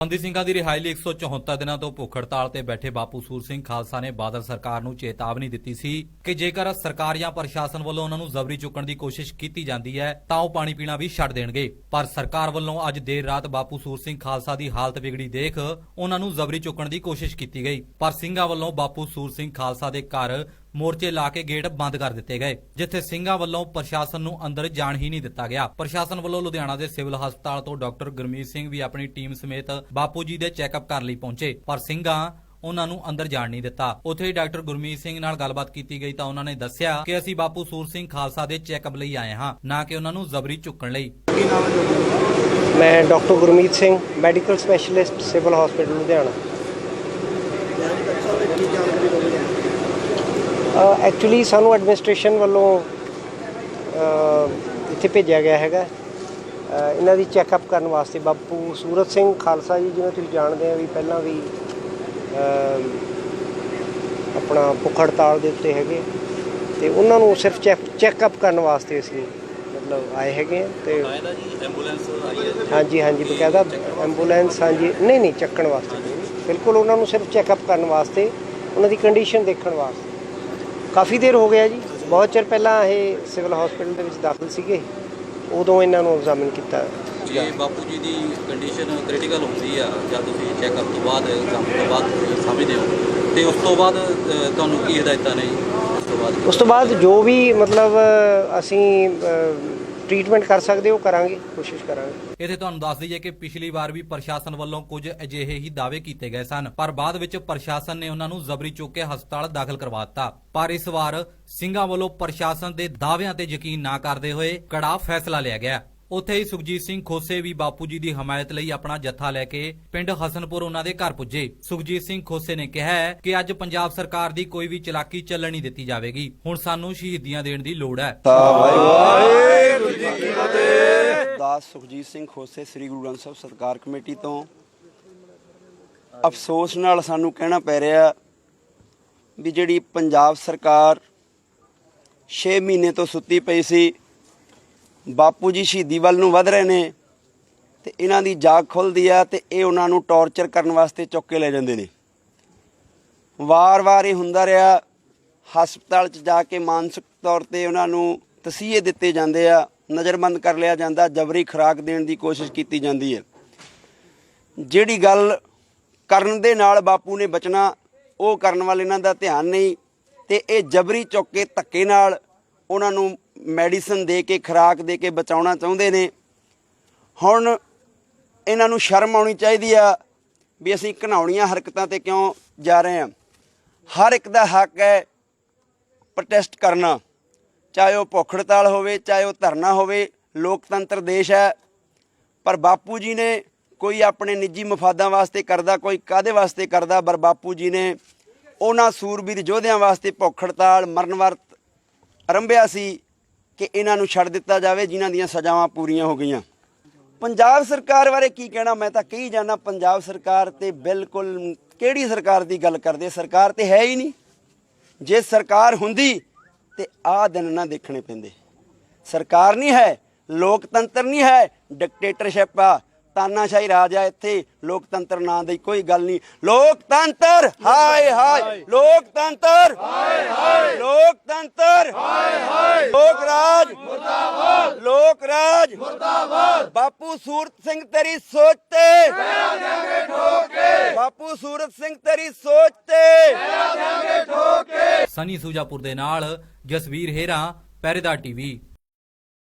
ਬੰਦੀ ਸਿੰਘਾਂ ਦੀ ਰਿਹਾਈ ਲਈ 174 ਦਿਨਾਂ ਤੋਂ ਭੁੱਖ ਹੜਤਾਲ ਤੇ ਬੈਠੇ ਬਾਪੂ ਸੂਰ ਸਿੰਘ ਖਾਲਸਾ ਨੇ ਬਾਦਲ ਸਰਕਾਰ ਨੂੰ ਚੇਤਾਵਨੀ ਦਿੱਤੀ ਸੀ ਕਿ ਜੇਕਰ ਸਰਕਾਰ ਜਾਂ ਪ੍ਰਸ਼ਾਸਨ ਵੱਲੋਂ ਉਹਨਾਂ ਨੂੰ ਜ਼ਬਰੀ ਚੁੱਕਣ ਦੀ ਕੋਸ਼ਿਸ਼ ਕੀਤੀ ਜਾਂਦੀ ਹੈ, ਤਾਂ ਉਹ ਪਾਣੀ ਪੀਣਾ ਵੀ ਛੱਡ ਦੇਣਗੇ। ਪਰ ਸਰਕਾਰ ਵੱਲੋਂ ਅੱਜ ਦੇਰ ਰਾਤ ਬਾਪੂ ਸੂਰ ਸਿੰਘ ਖਾਲਸਾ ਦੀ ਹਾਲਤ ਵਿਗੜੀ ਦੇਖ ਉਹਨਾਂ ਨੂੰ ਜ਼ਬਰੀ ਚੁੱਕਣ ਦੀ ਕੋਸ਼ਿਸ਼ ਕੀਤੀ ਗਈ। ਪਰ ਸਿੰਘਾਂ ਵੱਲੋਂ ਬਾਪੂ ਸੂਰ ਸਿੰਘ ਖਾਲਸਾ ਦੇ ਘਰ ਮੋਰਚੇ ਲਾ ਕੇ ਗੇਟ ਬੰਦ ਕਰ ਦਿੱਤੇ ਗਏ, ਜਿੱਥੇ ਸਿੰਘਾਂ ਵੱਲੋਂ ਪ੍ਰਸ਼ਾਸਨ ਨੂੰ ਅੰਦਰ ਜਾਣ ਹੀ ਨਹੀਂ ਦਿੱਤਾ ਗਿਆ। ਪ੍ਰਸ਼ਾਸਨ ਵੱਲੋਂ ਲੁਧਿਆਣਾ ਦੇ ਸਿਵਲ ਹਸਪਤਾਲ ਤੋਂ ਡਾਕਟਰ ਗੁਰਮੀਤ ਸਿੰਘ ਵੀ ਆਪਣੀ ਟੀਮ ਸਮੇਤ ਬਾਪੂ ਜੀ ਦੇ ਚੈੱਕਅਪ ਕਰਨ ਲਈ ਪਹੁੰਚੇ, ਪਰ ਸਿੰਘਾਂ ਉਹਨਾਂ ਨੂੰ ਅੰਦਰ ਜਾਣ ਨਹੀਂ ਦਿੱਤਾ। ਉੱਥੇ ਹੀ ਡਾਕਟਰ ਗੁਰਮੀਤ ਸਿੰਘ ਨਾਲ ਗੱਲਬਾਤ ਕੀਤੀ ਗਈ ਤਾਂ ਉਹਨਾਂ ਨੇ ਦੱਸਿਆ ਕਿ ਅਸੀਂ ਬਾਪੂ ਸੂਰ ਸਿੰਘ ਖਾਲਸਾ ਦੇ ਚੈੱਕਅਪ ਲਈ ਆਏ ਹਾਂ, ਨਾ ਕਿ ਉਹਨਾਂ ਨੂੰ ਜ਼ਬਰੀ ਚੁੱਕਣ ਲਈ। ਮੈਂ doctor Gurmeet Singh, medical specialist civil hospital Ludhiana. Actually ਸਾਨੂੰ ਐਡਮਿਨਿਸਟ੍ਰੇਸ਼ਨ ਵੱਲੋਂ ਇੱਥੇ ਭੇਜਿਆ ਗਿਆ ਹੈਗਾ। ਇਹਨਾਂ ਦੀ ਚੈੱਕਅਪ ਕਰਨ ਵਾਸਤੇ ਬਾਪੂ ਸੂਰਤ ਸਿੰਘ ਖਾਲਸਾ ਜੀ ਜਿਵੇਂ ਤੁਸੀਂ ਜਾਣਦੇ ਆ ਵੀ ਪਹਿਲਾਂ ਵੀ ਆਪਣਾ ਭੁੱਖ ਹੜਤਾਲ ਦੇ ਉੱਤੇ ਹੈਗੇ। ਤੇ ਉਹਨਾਂ ਨੂੰ ਸਿਰਫ ਚੈੱਕਅਪ ਕਰਨ ਵਾਸਤੇ ਅਸੀਂ ਮਤਲਬ ਆਏ ਹੈਗੇ ਆ ਤੇ ਹਾਂਜੀ ਹਾਂਜੀ ਬਕਾਇਦਾ ਐਂਬੂਲੈਂਸ ਹਾਂਜੀ ਨਹੀਂ ਨਹੀਂ ਚੱਕਣ ਵਾਸਤੇ। ਬਿਲਕੁਲ ਉਹਨਾਂ ਨੂੰ ਸਿਰਫ ਚੈੱਕਅਪ ਕਰਨ ਵਾਸਤੇ ਉਹਨਾਂ ਦੀ ਕੰਡੀਸ਼ਨ ਦੇਖਣ ਵਾਸਤੇ। ਕਾਫੀ ਦੇਰ ਹੋ ਗਿਆ ਜੀ। ਬਹੁਤ ਚਿਰ ਪਹਿਲਾਂ ਇਹ ਸਿਵਲ ਹਸਪੀਟਲ ਦੇ ਵਿੱਚ ਦਾਖਲ ਸੀਗੇ। ਉਦੋਂ ਇਹਨਾਂ ਨੂੰ ਐਗਜ਼ਾਮਿਨ ਕੀਤਾ। ਜੇ ਬਾਪੂ ਜੀ ਦੀ ਕੰਡੀਸ਼ਨ ਕ੍ਰਿਟੀਕਲ ਹੁੰਦੀ ਆ ਜਦ ਤੁਸੀਂ ਚੈੱਕਅਪ ਤੋਂ ਬਾਅਦ ਕੰਮ ਤੋਂ ਬਾਅਦ ਸਮਝਦੇ ਹੋ ਤੇ ਉਸ ਤੋਂ ਬਾਅਦ ਤੁਹਾਨੂੰ ਕੀ ਹਦਾਇਤਾਂ ਨੇ? ਉਸ ਤੋਂ ਬਾਅਦ ਉਸ ਤੋਂ ਬਾਅਦ ਜੋ ਵੀ ਮਤਲਬ ਅਸੀਂ ਟ੍ਰੀਟਮੈਂਟ ਕਰ ਸਕਦੇ, ਉਹ ਕਰਾਂਗੇ, ਕੋਸ਼ਿਸ਼ ਕਰਾਂਗੇ। ਇੱਥੇ ਤੁਹਾਨੂੰ ਦੱਸ ਦਈਏ ਕਿ ਪਿਛਲੀ ਵਾਰ ਵੀ ਪ੍ਰਸ਼ਾਸਨ ਵੱਲੋਂ ਕੁਝ ਅਜਿਹੇ ਹੀ ਦਾਅਵੇ ਕੀਤੇ ਗਏ ਸਨ, ਪਰ ਬਾਅਦ ਵਿੱਚ ਪ੍ਰਸ਼ਾਸਨ ਨੇ ਉਹਨਾਂ ਨੂੰ ਜ਼ਬਰੀ ਚੁੱਕ ਕੇ ਹਸਪਤਾਲ ਦਾਖਲ ਕਰਵਾ ਦਿੱਤਾ। ਪਰ ਇਸ ਵਾਰ ਸਿੰਘਾਂ ਵੱਲੋਂ ਪ੍ਰਸ਼ਾਸਨ ਦੇ ਦਾਅਵਿਆਂ ਤੇ ਯਕੀਨ ਨਾ ਕਰਦੇ ਹੋਏ ਕੜਾ ਫੈਸਲਾ ਲਿਆ ਗਿਆ। ਉੱਥੇ ਹੀ ਸੁਖਜੀਤ ਸਿੰਘ ਖੋਸੇ ਵੀ ਬਾਪੂ ਜੀ ਦੀ ਹਮਾਇਤ ਲਈ ਆਪਣਾ ਜੱਥਾ ਲੈ ਕੇ ਪਿੰਡ ਹਸਨਪੁਰ ਉਹਨਾਂ ਦੇ ਘਰ ਪੁੱਜੇ। ਸੁਖਜੀਤ ਸਿੰਘ ਖੋਸੇ ਨੇ ਕਿਹਾ ਹੈ ਕਿ ਅੱਜ ਪੰਜਾਬ ਸਰਕਾਰ ਦੀ ਕੋਈ ਵੀ ਚਲਾਕੀ ਚੱਲਣ ਨਹੀਂ ਦਿੱਤੀ ਜਾਵੇਗੀ। ਹੁਣ ਸਾਨੂੰ ਸ਼ਹੀਦੀਆਂ ਦੇਣ ਦੀ ਲੋੜ ਹੈ। ਵਾਹਿਗੁਰੂ ਜੀ ਕੀ ਫਤਿਹ। ਦਾਸ ਸੁਖਜੀਤ ਸਿੰਘ ਖੋਸੇ ਸ੍ਰੀ ਗੁਰੂ ਗ੍ਰੰਥ ਸਾਹਿਬ ਸਤਕਾਰ ਕਮੇਟੀ ਤੋਂ। ਅਫਸੋਸ ਨਾਲ ਸਾਨੂੰ ਕਹਿਣਾ ਪੈ ਰਿਹਾ ਵੀ ਜਿਹੜੀ ਪੰਜਾਬ ਸਰਕਾਰ 6 ਮਹੀਨੇ ਤੋਂ ਸੁੱਤੀ ਪਈ ਸੀ ਬਾਪੂ ਜੀ ਸ਼ਹੀਦੀ ਵੱਲ ਨੂੰ ਵਧ ਰਹੇ ਨੇ ਤੇ ਇਹਨਾਂ ਦੀ ਜਾਗ ਖੁੱਲਦੀ ਆ ਤੇ ਇਹ ਉਹਨਾਂ ਨੂੰ ਟੌਰਚਰ ਕਰਨ ਵਾਸਤੇ ਚੁੱਕ ਕੇ ਲੈ ਜਾਂਦੇ ਨੇ। ਵਾਰ-ਵਾਰ ਇਹ ਹੁੰਦਾ ਰਿਹਾ, ਹਸਪਤਾਲ 'ਚ ਜਾ ਕੇ ਮਾਨਸਿਕ ਤੌਰ ਤੇ ਉਹਨਾਂ ਨੂੰ ਤਸੀਹੇ ਦਿੱਤੇ ਜਾਂਦੇ ਆ, ਨਜ਼ਰਬੰਦ ਕਰ ਲਿਆ ਜਾਂਦਾ, ਜਬਰੀ ਖੁਰਾਕ ਦੇਣ ਦੀ ਕੋਸ਼ਿਸ਼ ਕੀਤੀ ਜਾਂਦੀ ਹੈ। ਜਿਹੜੀ ਗੱਲ ਕਰਨ ਦੇ ਨਾਲ ਬਾਪੂ ਨੇ ਬਚਣਾ, ਉਹ ਕਰਨ ਵੱਲ ਇਹਨਾਂ ਦਾ ਧਿਆਨ ਨਹੀਂ ਤੇ ਇਹ ਜਬਰੀ ਚੁੱਕ ਕੇ ਧੱਕੇ ਨਾਲ ਉਹਨਾਂ ਨੂੰ ਮੈਡੀਸਨ ਦੇ ਕੇ, ਖੁਰਾਕ ਦੇ ਕੇ ਬਚਾਉਣਾ ਚਾਹੁੰਦੇ ਨੇ। ਹੁਣ ਇਹਨਾਂ ਨੂੰ ਸ਼ਰਮ ਆਉਣੀ ਚਾਹੀਦੀ ਆ ਵੀ ਅਸੀਂ ਘਨਾਉਣੀਆਂ ਹਰਕਤਾਂ ਤੇ ਕਿਉਂ ਜਾ ਰਹੇ ਹਾਂ। ਹਰ ਇੱਕ ਦਾ ਹੱਕ ਹੈ ਪ੍ਰੋਟੈਸਟ ਕਰਨਾ, ਚਾਹੇ ਉਹ ਭੁੱਖ ਹੜਤਾਲ ਹੋਵੇ, ਚਾਹੇ ਉਹ ਧਰਨਾ ਹੋਵੇ, ਲੋਕਤੰਤਰ ਦੇਸ਼ ਹੈ। ਪਰ ਬਾਪੂ ਜੀ ਨੇ ਕੋਈ ਆਪਣੇ ਨਿੱਜੀ ਮਫਾਦਾਂ ਵਾਸਤੇ ਕਰਦਾ, ਕੋਈ ਕਾਦੇ ਵਾਸਤੇ ਕਰਦਾ? ਪਰ ਬਾਪੂ ਜੀ ਨੇ ਉਹਨਾਂ ਸੂਰਬੀਰ ਯੋਧਿਆਂ ਵਾਸਤੇ ਭੁੱਖ ਹੜਤਾਲ, ਮਰਨ ਵਰਤ ਆਰੰਭਿਆ ਸੀ ਕਿ ਇਹਨਾਂ ਨੂੰ ਛੱਡ ਦਿੱਤਾ ਜਾਵੇ, ਜਿਨ੍ਹਾਂ ਦੀਆਂ ਸਜ਼ਾਵਾਂ ਪੂਰੀਆਂ ਹੋ ਗਈਆਂ। ਪੰਜਾਬ ਸਰਕਾਰ ਬਾਰੇ ਕੀ ਕਹਿਣਾ? ਮੈਂ ਤਾਂ ਕਹੀ ਜਾਣਾ ਪੰਜਾਬ ਸਰਕਾਰ ਤੇ ਬਿਲਕੁਲ ਕਿਹੜੀ ਸਰਕਾਰ ਦੀ ਗੱਲ ਕਰਦੇ? ਸਰਕਾਰ ਤੇ ਹੈ ਹੀ ਨਹੀਂ। ਜੇ ਸਰਕਾਰ ਹੁੰਦੀ, ਤੇ ਆਹ ਦਿਨ ਨਾ ਦੇਖਣੇ ਪੈਂਦੇ। ਸਰਕਾਰ ਨਹੀਂ ਹੈ, ਲੋਕਤੰਤਰ ਨਹੀਂ ਹੈ ਡਿਕਟੇਟਰਸ਼ਿਪ ਆ। ਤਾਨਾਸ਼ਾਹੀ ਰਾਜ ਆ ਇੱਥੇ। ਲੋਕਤੰਤਰ ਨਾਂ ਦੀ ਕੋਈ ਗੱਲ ਨਹੀਂ। ਲੋਕਤੰਤਰ, ਹਾਏ ਹਾਏ। ਲੋਕਤੰਤਰ ਹਾਏ ਹਾਏ ਲੋਕਤੰਤਰ। ਹਾਏ ਹਾਏ ਲੋਕ ਰਾਜ ਮੁਰਦਾਬਾਦ ਲੋਕ ਮੁਰਦਾਬਾਦ ਬਾਪੂ ਸੂਰਤ ਸਿੰਘ ਤੇਰੀ ਸੋਚ ਤੇ। ਪੈਰਾਂ ਦੇਾਂਗੇ ਠੋਕੇ ਬਾਪੂ ਸੂਰਤ ਸਿੰਘ ਤੇਰੀ ਸੋਚ ਤੇ। ਸਨੀ ਸੂਜਾਪੁਰ ਦੇ ਨਾਲ ਜਸਵੀਰ ਹੇਰਾ ਪਹਿਰੇਦਾਰ ਟੀਵੀ।